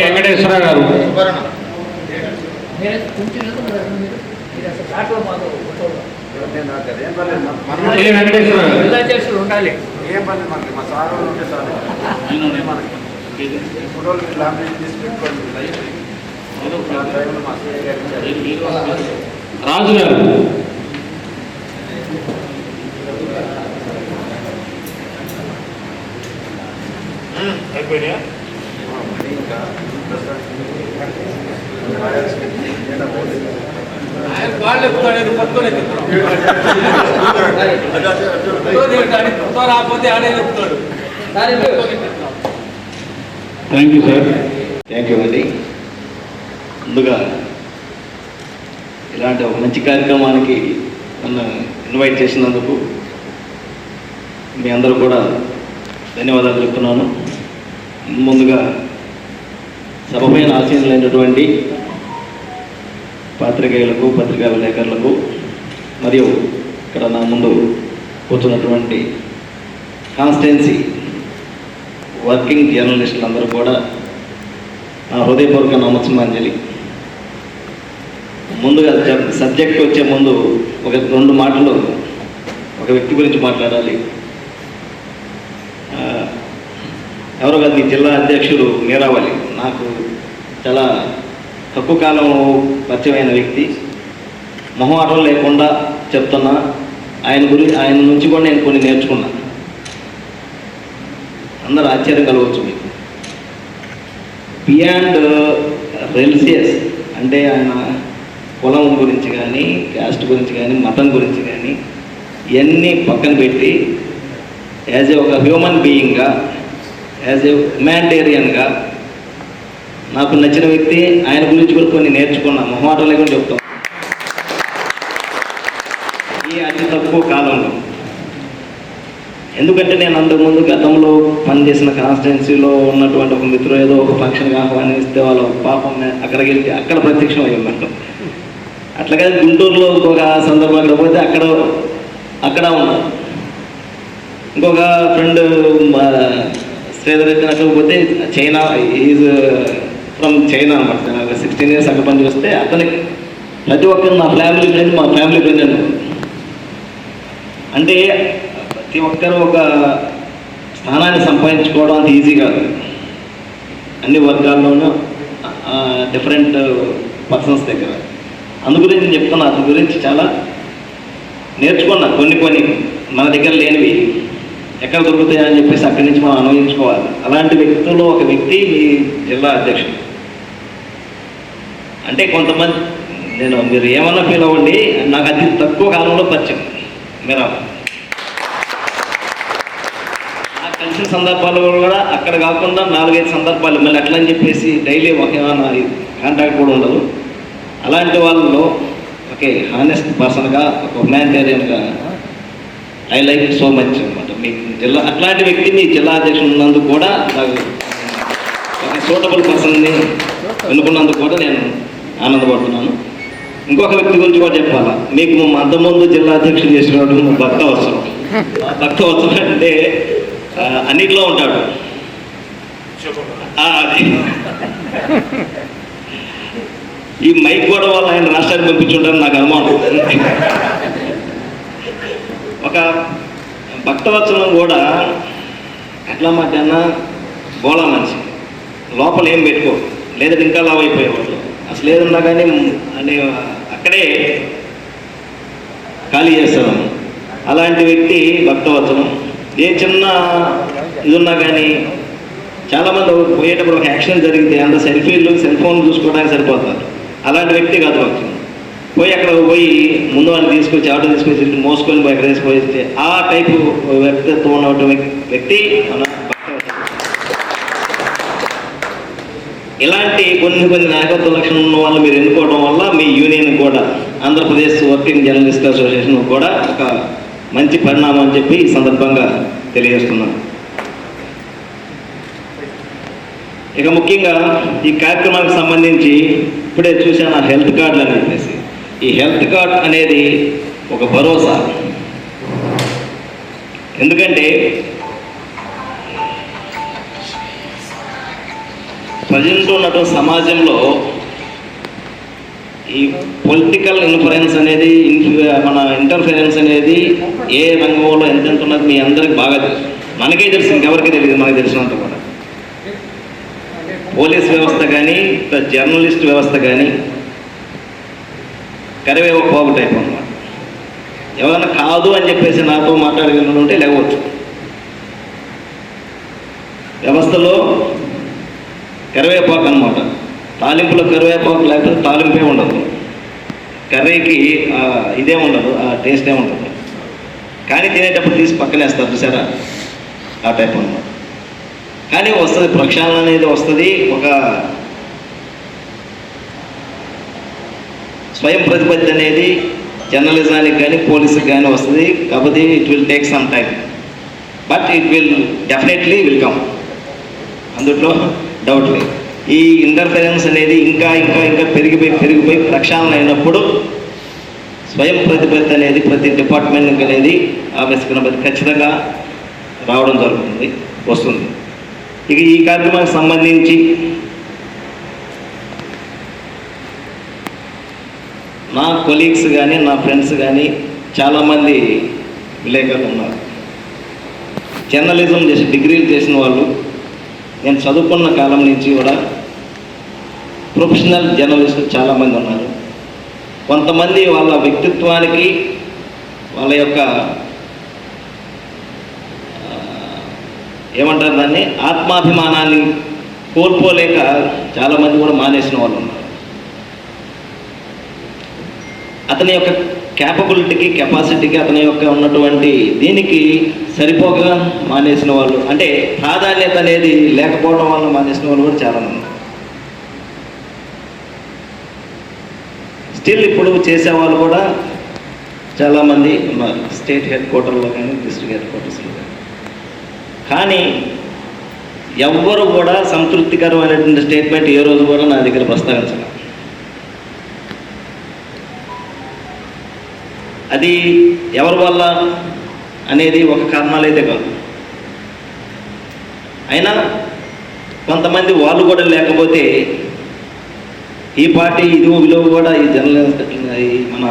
వెంకటేశ్వర గారు. వెంకటేశ్వర ఉండాలి. ఏం పని మనకి మా సార్ ఉంటే సార్ ఫోటోలు తీసి పెట్టుకోండి. రాజు గారు. ఇంకా పట్టుకొని రాకపోతే ఆడే ఎక్కుతాడు. Thank you sir thank you అండి ముందుగా ఇలాంటి ఒక మంచి కార్యక్రమానికి నన్ను ఇన్వైట్ చేసినందుకు మీ అందరూ కూడా ధన్యవాదాలు చెప్తున్నాను. ముందుగా సభపైన ఆశీనులైనటువంటి పాత్రికేయులకు పత్రికా విలేకరులకు మరియు ఇక్కడ నా ముందు కూర్చున్నటువంటి కాన్స్టిట్యున్సీ వర్కింగ్ జర్నలిస్టులందరూ కూడా నా హృదయపూర్వక నమస్సుమాంజలి. ముందుగా సబ్జెక్ట్ వచ్చే ముందు ఒక రెండు మాటలు ఒక వ్యక్తి గురించి మాట్లాడాలి. ఎవరో కాదు జిల్లా అధ్యక్షుడు మీరావళి నాకు చాలా తక్కువ కాలం పరిచయమైన వ్యక్తి. మొహమాటం లేకుండా చెప్తున్నా. ఆయన గురించి ఆయన నుంచి కూడా నేను కొన్ని నేర్చుకున్నా. అందరు ఆశ్చర్యం కలవచ్చు మీకు. బియాండ్ రిలీజియస్ అంటే ఆయన కులం గురించి కానీ క్యాస్ట్ గురించి కానీ మతం గురించి కానీ ఇవన్నీ పక్కన పెట్టి యాజ్ ఏ ఒక హ్యూమన్ బీయింగ్గా యాజ్ ఏ హ్యుమానిటేరియన్గా నాకు నచ్చిన వ్యక్తి ఆయన గురించి కూడా కొన్ని నేర్చుకున్నా. మొహమాటం లేకుండా చెప్తాం. ఈ అతి తక్కువ కాలంలో ఎందుకంటే నేను అంతకుముందు గతంలో పనిచేసిన కాన్స్టిట్యున్సీలో ఉన్నటువంటి ఒక మిత్రుడు ఏదో ఒక ఫంక్షన్కి ఆహ్వానిస్తే వాళ్ళు పాపం అక్కడికి వెళ్తే అక్కడ ప్రత్యక్షం అయ్యి అట్లాగే గుంటూరులో ఇంకొక సందర్భం అక్కడ పోతే అక్కడ అక్కడ ఉన్నారు. ఇంకొక ఫ్రెండ్ శ్రీధర్ రెడ్డి పోతే చైనా ఈజ్ ఫ్రమ్ చైనా అనమాట సిక్స్టీన్ ఇయర్స్ అక్కడ పని చేస్తే అతనికి ప్రతి ఒక్కరు నా ఫ్యామిలీ ఫ్రెండ్ మా ఫ్యామిలీ ఫ్రెండ్ అని అంటే ప్రతి ఒక్కరు ఒక స్థానాన్ని సంపాదించుకోవడం అంత ఈజీ కాదు. అన్ని వర్గాల్లోనూ డిఫరెంట్ పర్సన్స్ దగ్గర. అందు గురించి నేను చెప్తున్నా అతని గురించి చాలా నేర్చుకున్నా కొన్ని కొన్ని మన దగ్గర లేనివి. ఎక్కడ దొరుకుతాయని చెప్పేసి అక్కడి నుంచి మనం అనుభవించుకోవాలి అలాంటి వ్యక్తుల్లో ఒక వ్యక్తి మీ జిల్లా అధ్యక్షుడు. అంటే కొంతమంది నేను మీరు ఏమన్నా ఫీల్ అవ్వండి నాకు అతి తక్కువ కాలంలో పరిచయం. మీరు? నాకు కలిసిన సందర్భాలు కూడా అక్కడ కాకుండా నాలుగైదు సందర్భాలు మళ్ళీ అట్లా అని చెప్పేసి డైలీ ఒక ఏమైనా కాంటాక్ట్ కూడా ఉండదు. అలాంటి వాళ్ళలో ఓకే హానెస్ట్ పర్సన్గా ఒక హ్యుమానిటేరియన్గా ఐ లైక్ సో మచ్ అనమాట మీ జిల్లా అట్లాంటి వ్యక్తి మీ జిల్లా అధ్యక్షుడు ఉన్నందుకు కూడా నాకు ఒక సూటబుల్ పర్సన్ని ఎన్నుకున్నందుకు కూడా నేను ఆనందపడుతున్నాను. ఇంకొక వ్యక్తి గురించి కూడా చెప్పాలా? మీకు అంతకుముందు జిల్లా అధ్యక్షుడు చేసినప్పుడు భక్త అవసరం భక్త అవసరం అంటే అన్నిట్లో ఉంటాడు. ఈ మైక్ కూడా వల్ల ఆయన రాష్ట్రానికి పంపించుంటారని నాకు అనుమానం. ఒక భక్తవత్సలం కూడా ఎట్లా మాట్లాడినా గోళ మనిషి. లోపల ఏం పెట్టుకో లేదంటే ఇంకా లావ్ అయిపోయేవాళ్ళు అసలు ఏదన్నా కానీ అని అక్కడే ఖాళీ చేస్తాను. అలాంటి వ్యక్తి భక్తవచనం ఏ చిన్న ఇది ఉన్నా కానీ చాలామంది పోయేటప్పుడు ఒక యాక్సిడెంట్ జరిగితే అంత సెల్ఫీలు సెల్ ఫోన్ చూసుకోవడానికి సరిపోతారు. అలాంటి వ్యక్తి కాదు భక్తులు పోయి అక్కడ పోయి ముందు వాళ్ళు తీసుకొచ్చి ఆటో తీసుకొచ్చి మోసుకొని పోయి అక్కడ తీసుకొస్తే ఆ టైపు వ్యక్తిత్వం ఉన్న వ్యక్తి మన భక్తవత్సలం. ఇలాంటి కొన్ని కొన్ని నాయకత్వ లక్షణం ఉన్న వాళ్ళు మీరు ఎన్నుకోవడం వల్ల మీ యూనియన్ కూడా ఆంధ్రప్రదేశ్ వర్కింగ్ జర్నలిస్ట్ అసోసియేషన్ కూడా ఒక మంచి పరిణామం అని చెప్పి ఈ సందర్భంగా తెలియజేస్తున్నాను. ఇక ముఖ్యంగా ఈ కార్యక్రమానికి సంబంధించి ఇప్పుడే చూశాను ఆ హెల్త్ కార్డులు అని చెప్పేసి. ఈ హెల్త్ కార్డ్ అనేది ఒక భరోసా. ఎందుకంటే ప్రజెంట్లో ఉన్నటువంటి సమాజంలో ఈ పొలిటికల్ ఇన్ఫ్లుయెన్స్ అనేది మన ఇంటర్ఫిరెన్స్ అనేది ఏ రంగంలో ఎంతెంత ఉన్నది మీ అందరికి బాగా తెలుసు. మనకే తెలుసు ఇంకెవరికి తెలియదు మనకు తెలిసినంత కూడా. పోలీస్ వ్యవస్థ కానీ జర్నలిస్ట్ వ్యవస్థ కానీ కరివేవ పోగు టైప్ అనమాట ఎవరైనా కాదు అని చెప్పేసి నాతో మాట్లాడగలను ఉంటే లేవచ్చు వ్యవస్థలో కరివేపాకు అనమాట తాలింపులో కరివేపాకు లేకపోతే తాలింపే ఉండదు. కర్రీకి ఇదే ఉండదు ఆ టేస్టే ఉండదు. కానీ తినేటప్పుడు తీసి పక్కనేస్తారు చూసారా? ఆ టైప్ అనమాట కానీ వస్తుంది ప్రక్షాళన అనేది వస్తుంది ఒక స్వయం ప్రతిపత్తి అనేది జర్నలిజానికి కానీ పోలీసుకి కానీ వస్తుంది. కాబట్టి it will take some time but it will definitely will come అందుట్లో డౌట్ లేదు. ఈ ఇంటర్ఫరెన్స్ అనేది ఇంకా ఇంకా ఇంకా పెరిగిపోయి పెరిగిపోయి ప్రక్షాళన అయినప్పుడు స్వయం ప్రతిపత్తి అనేది ప్రతి డిపార్ట్మెంట్ అనేది ఆవేశకున్నది ఖచ్చితంగా రావడం జరుగుతుంది వస్తుంది. ఇక ఈ కార్యక్రమానికి సంబంధించి నా కొలీగ్స్ కానీ నా ఫ్రెండ్స్ కానీ చాలామంది విలేకరులు ఉన్నారు. జర్నలిజం చేసి డిగ్రీలు చేసిన వాళ్ళు నేను చదువుకున్న కాలం నుంచి కూడా ప్రొఫెషనల్ జర్నలిస్టులు చాలామంది ఉన్నారు. కొంతమంది వాళ్ళ వ్యక్తిత్వానికి వాళ్ళ యొక్క ఏమంటారు దాన్ని ఆత్మాభిమానాన్ని కోల్పోలేక చాలామంది కూడా మానేసిన వాళ్ళు ఉన్నారు. అతని యొక్క క్యాపబిలిటీకి కెపాసిటీకి అతని యొక్క ఉన్నటువంటి దీనికి సరిపోగా మానేసిన వాళ్ళు. అంటే ప్రాధాన్యత అనేది లేకపోవడం వల్ల మానేసిన వాళ్ళు కూడా చాలామంది. స్టిల్ ఇప్పుడు చేసేవాళ్ళు కూడా చాలామంది ఉన్నారు స్టేట్ హెడ్ క్వార్టర్లో కానీ డిస్ట్రిక్ట్ హెడ్ క్వార్టర్స్లో కానీ. కానీ ఎవ్వరు కూడా సంతృప్తికరమైనటువంటి స్టేట్మెంట్ ఏ రోజు కూడా నా దగ్గర ప్రస్తావించలేదు అది ఎవరి వల్ల అనేది ఒక కారణాలైతే కాదు. అయినా కొంతమంది వాళ్ళు కూడా లేకపోతే ఈ పార్టీ ఇది విలువ కూడా ఈ జర్నలిస్ట్ మన